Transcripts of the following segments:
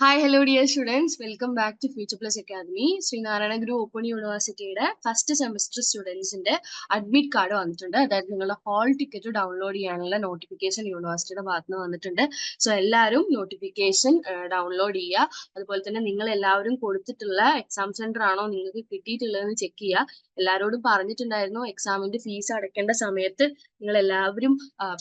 Hi hello dear students welcome back to future plus academy Sreenarayana Guru open യൂണിവേഴ്സിറ്റിയുടെ first semester സ്റ്റുഡൻസിന്റെ admit card വന്നിട്ടുണ്ട്. അതായത് നിങ്ങളുടെ hall ticket download ചെയ്യാനുള്ള notification യൂണിവേഴ്സിറ്റിയുടെ ഭാഗത്ത് നിന്ന് വന്നിട്ടുണ്ട്. സോ എല്ലാവരും നോട്ടിഫിക്കേഷൻ ഡൗൺലോഡ് ചെയ്യുക. അതുപോലെ തന്നെ നിങ്ങൾ എല്ലാവരും കൊടുത്തിട്ടുള്ള എക്സാം സെന്റർ ആണോ നിങ്ങൾക്ക് കിട്ടിയിട്ടുള്ളതെന്ന് ചെക്ക് ചെയ്യുക. എല്ലാവരോടും പറഞ്ഞിട്ടുണ്ടായിരുന്നു എക്സാമിന്റെ ഫീസ് അടയ്ക്കേണ്ട സമയത്ത് നിങ്ങൾ എല്ലാവരും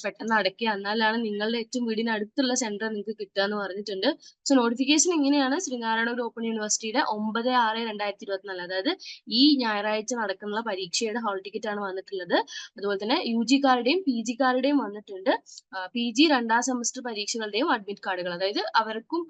പെട്ടെന്ന് അടയ്ക്കുക. എന്നാലാണ് നിങ്ങളുടെ ഏറ്റവും വീടിനടുത്തുള്ള സെന്റർ നിങ്ങൾക്ക് കിട്ടുക എന്ന് പറഞ്ഞിട്ടുണ്ട്. സോ നോട്ടിഫിക്കേഷൻ ഇങ്ങനെയാണ്. ശ്രീനാരായണ ഓപ്പൺ യൂണിവേഴ്സിറ്റിയുടെ ഒമ്പത് ആറ് രണ്ടായിരത്തി ഇരുപത്തിനാല് അതായത് ഈ ഞായറാഴ്ച നടക്കുന്ന പരീക്ഷയുടെ ഹാൾ ടിക്കറ്റ് ആണ് വന്നിട്ടുള്ളത്. അതുപോലെ തന്നെ യു ജിക്കാരുടെയും പി ജിക്കാരുടെയും വന്നിട്ടുണ്ട്. പി ജി രണ്ടാം സെമസ്റ്റർ പരീക്ഷകളുടെയും അഡ്മിറ്റ് കാർഡുകൾ അതായത് അവർക്കും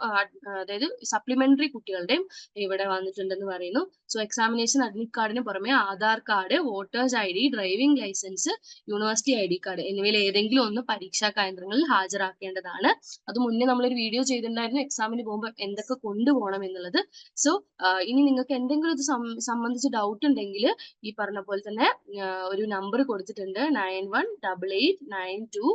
അതായത് സപ്ലിമെന്ററി കുട്ടികളുടെയും ഇവിടെ വന്നിട്ടുണ്ടെന്ന് പറയുന്നു. സോ എക്സാമിനേഷൻ അഡ്മിറ്റ് കാർഡിന് പുറമെ Aadhaar card voter's I D driving licence university I D card എന്നിവയിൽ ഏതെങ്കിലും ഒന്ന് പരീക്ഷാ കേന്ദ്രങ്ങളിൽ ഹാജരാക്കേണ്ടതാണ്. അത് മുന്നേ നമ്മളൊരു വീഡിയോ ചെയ്തിട്ടുണ്ടായിരുന്നു. എക്സാമിന് പോകുമ്പോൾ എന്തൊക്കെ കൊണ്ടുപോകണം എന്നുള്ളത്. സോ ഇനി നിങ്ങൾക്ക് എന്തെങ്കിലും ഇത് സംബന്ധിച്ച് ഡൗട്ട് ഉണ്ടെങ്കിൽ ഈ പറഞ്ഞ പോലെ തന്നെ ഒരു നമ്പർ കൊടുത്തിട്ടുണ്ട്. Nine one double eight nine two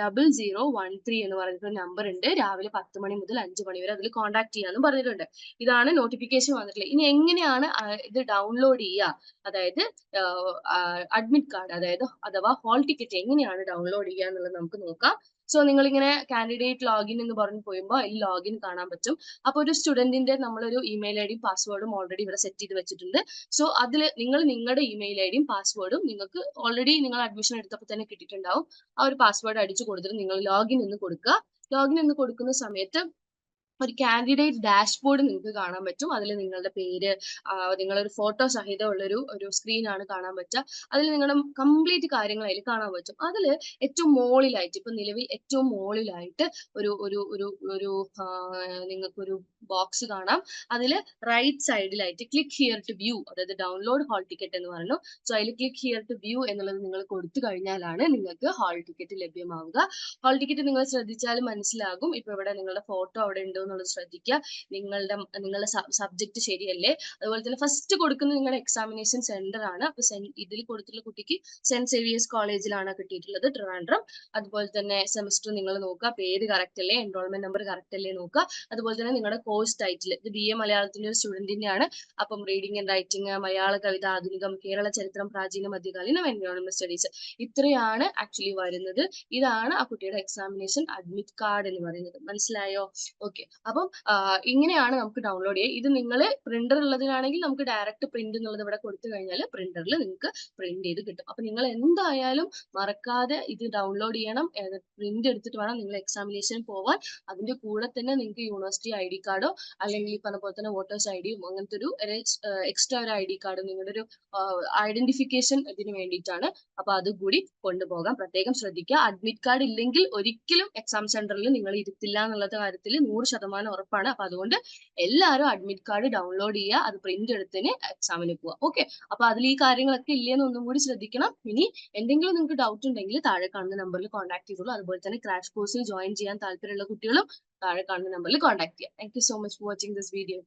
double zero one three എന്ന് പറഞ്ഞിട്ടൊരു നമ്പർ ഉണ്ട്. രാവിലെ പത്ത് മണി മുതൽ അഞ്ച് മണി വരെ അതിൽ കോൺടാക്ട് ചെയ്യാന്ന് പറഞ്ഞിട്ടുണ്ട്. ഇതാണ് നോട്ടിഫിക്കേഷൻ വന്നിട്ടുള്ളത്. ഇനി എങ്ങനെയാണ് ഇത് ഡൗൺലോഡ് ചെയ്യുക? അതായത് അഡ്മിറ്റ് കാർഡ് അതായത് അഥവാ ഹോൾ ടിക്കറ്റ് എങ്ങനെയാണ് ഡൗൺലോഡ് ചെയ്യുക എന്നുള്ളത് നമുക്ക് നോക്കാം. സോ നിങ്ങൾ ഇങ്ങനെ കാൻഡിഡേറ്റ് ലോഗിൻ എന്ന് പറഞ്ഞ് പോയുമ്പോൾ ഈ ലോഗിൻ കാണാൻ പറ്റും. അപ്പോൾ ഒരു സ്റ്റുഡന്റിന്റെ നമ്മളൊരു ഇമെയിൽ ഐ ഡിയും പാസ്വേഡും ഓൾറെഡി ഇവിടെ സെറ്റ് ചെയ്ത് വെച്ചിട്ടുണ്ട്. സോ അതിൽ നിങ്ങൾ നിങ്ങളുടെ ഇമെയിൽ ഐ ഡിയും പാസ്വേഡും നിങ്ങൾക്ക് ഓൾറെഡി നിങ്ങൾ അഡ്മിഷൻ എടുത്തപ്പോൾ തന്നെ കിട്ടിയിട്ടുണ്ടാവും. ആ ഒരു പാസ്വേഡ് അടിച്ചു കൊടുത്തിട്ട് നിങ്ങൾ ലോഗിൻ എന്ന് കൊടുക്കുക. ലോഗിൻ എന്ന് കൊടുക്കുന്ന സമയത്ത് ഒരു കാൻഡിഡേറ്റ് ഡാഷ്ബോർഡ് നിങ്ങൾക്ക് കാണാൻ പറ്റും. അതിൽ നിങ്ങളുടെ പേര് നിങ്ങളൊരു ഫോട്ടോ സഹിതമുള്ള ഒരു ഒരു സ്ക്രീനാണ് കാണാൻ പറ്റുക. അതിൽ നിങ്ങളുടെ കംപ്ലീറ്റ് കാര്യങ്ങൾ അതിൽ കാണാൻ പറ്റും. അതിൽ ഏറ്റവും മോളിലായിട്ട് ഇപ്പൊ നിലവിൽ ഏറ്റവും മോളിലായിട്ട് ഒരു ഒരു ഒരു ഒരു നിങ്ങൾക്കൊരു ബോക്സ് കാണാം. അതിൽ റൈറ്റ് സൈഡിലായിട്ട് ക്ലിക്ക് ഹിയർ ടു വ്യൂ അതായത് ഡൗൺലോഡ് ഹാൾ ടിക്കറ്റ് എന്ന് പറഞ്ഞു. സോ അതിൽ ക്ലിക്ക് ഹിയർ ടു വ്യൂ എന്നുള്ളത് നിങ്ങൾ കൊടുത്തു കഴിഞ്ഞാലാണ് നിങ്ങൾക്ക് ഹാൾ ടിക്കറ്റ് ലഭ്യമാവുക. ഹാൾ ടിക്കറ്റ് നിങ്ങൾ ശ്രദ്ധിച്ചാൽ മനസ്സിലാകും. ഇപ്പൊ ഇവിടെ നിങ്ങളുടെ ഫോട്ടോ അവിടെ ഉണ്ടോ എന്നുള്ളത് ശ്രദ്ധിക്കുക. നിങ്ങളുടെ നിങ്ങളുടെ സബ്ജക്ട് ശരിയല്ലേ? അതുപോലെ തന്നെ ഫസ്റ്റ് കൊടുക്കുന്നത് നിങ്ങളുടെ എക്സാമിനേഷൻ സെന്റർ ആണ്. അപ്പൊ ഇതിൽ കൊടുത്തിട്ടുള്ള കുട്ടിക്ക് സെന്റ് സേവിയേഴ്സ് കോളേജിലാണ് കിട്ടിയിട്ടുള്ളത് ട്രിവാൻഡ്രം. അതുപോലെ തന്നെ സെമസ്റ്റർ നിങ്ങൾ നോക്കുക. പേര് കറക്റ്റ് അല്ലേ? എൻറോൾമെന്റ് നമ്പർ കറക്റ്റ് അല്ലേ നോക്കുക. അതുപോലെ തന്നെ നിങ്ങളുടെ കോഴ്സ് ടൈറ്റിൽ ഇത് ബി എ മലയാളത്തിന്റെ ഒരു സ്റ്റുഡന്റിന്റെ ആണ് അപ്പം റീഡിംഗ് ആൻഡ് റൈറ്റിംഗ് മലയാള കവിത ആധുനികം കേരള ചരിത്രം പ്രാചീന മധ്യകാലീനം എൻവയോൺമെന്റ് സ്റ്റഡീസ് ഇത്രയാണ് ആക്ച്വലി വരുന്നത്. ഇതാണ് ആ കുട്ടിയുടെ എക്സാമിനേഷൻ അഡ്മിറ്റ് കാർഡ് എന്ന് പറയുന്നത്. മനസ്സിലായോ? ഓക്കെ അപ്പം ഇങ്ങനെയാണ് നമുക്ക് ഡൗൺലോഡ് ചെയ്യുക ഇത് നിങ്ങൾ പ്രിന്റർ ഉള്ളതിനാണെങ്കിൽ നമുക്ക് ഡയറക്റ്റ് പ്രിന്റ് എന്നുള്ളത് ഇവിടെ കൊടുത്തു കഴിഞ്ഞാൽ പ്രിന്ററിൽ നിങ്ങൾക്ക് പ്രിന്റ് ചെയ്ത് കിട്ടും. അപ്പൊ നിങ്ങൾ എന്തായാലും മറക്കാതെ ഇത് ഡൗൺലോഡ് ചെയ്യണം. പ്രിന്റ് എടുത്തിട്ട് വേണം നിങ്ങൾ എക്സാമിനേഷൻ പോവാൻ. അതിന്റെ കൂടെ തന്നെ നിങ്ങൾക്ക് യൂണിവേഴ്സിറ്റി ഐ ഡി കാർഡോ അല്ലെങ്കിൽ ഈ പറഞ്ഞ പോലെ തന്നെ വോട്ടേഴ്സ് ഐ ഡിയും അങ്ങനത്തെ ഒരു എക്സ്ട്രാ ഒരു ഐ ഡി കാർഡ് നിങ്ങളുടെ ഒരു ഐഡന്റിഫിക്കേഷൻ ഇതിന് വേണ്ടിയിട്ടാണ്. അപ്പൊ അത് കൂടി കൊണ്ടുപോകാം. പ്രത്യേകം ശ്രദ്ധിക്കുക. അഡ്മിറ്റ് കാർഡ് ഇല്ലെങ്കിൽ ഒരിക്കലും എക്സാം സെന്ററിൽ നിങ്ങൾ ഇരുത്തില്ല എന്നുള്ള കാര്യത്തിൽ നൂറ് ശതമാനം ഉറപ്പാണ്. അപ്പൊ അതുകൊണ്ട് എല്ലാവരും അഡ്മിറ്റ് കാർഡ് ഡൗൺലോഡ് ചെയ്യുക അത് പ്രിന്റ് എടുത്തിന് എക്സാമിന് പോവുക. ഓക്കെ അപ്പൊ അതിൽ ഈ കാര്യങ്ങളൊക്കെ ഇല്ലെന്ന് ഒന്നും കൂടി ശ്രദ്ധിക്കണം. ഇനി എന്തെങ്കിലും നിങ്ങൾക്ക് ഡൗട്ട് ഉണ്ടെങ്കിൽ താഴെ കാണുന്ന നമ്പറിൽ കോൺടാക്ട് ചെയ്തോളൂ. അതുപോലെ തന്നെ ക്രാഷ് കോഴ്സിൽ ജോയിൻ ചെയ്യാൻ താല്പര്യമുള്ള കുട്ടികളും താഴെ കാണുന്ന നമ്പറിൽ കോൺടാക്ട് ചെയ്യാം. Thank so much for watching this video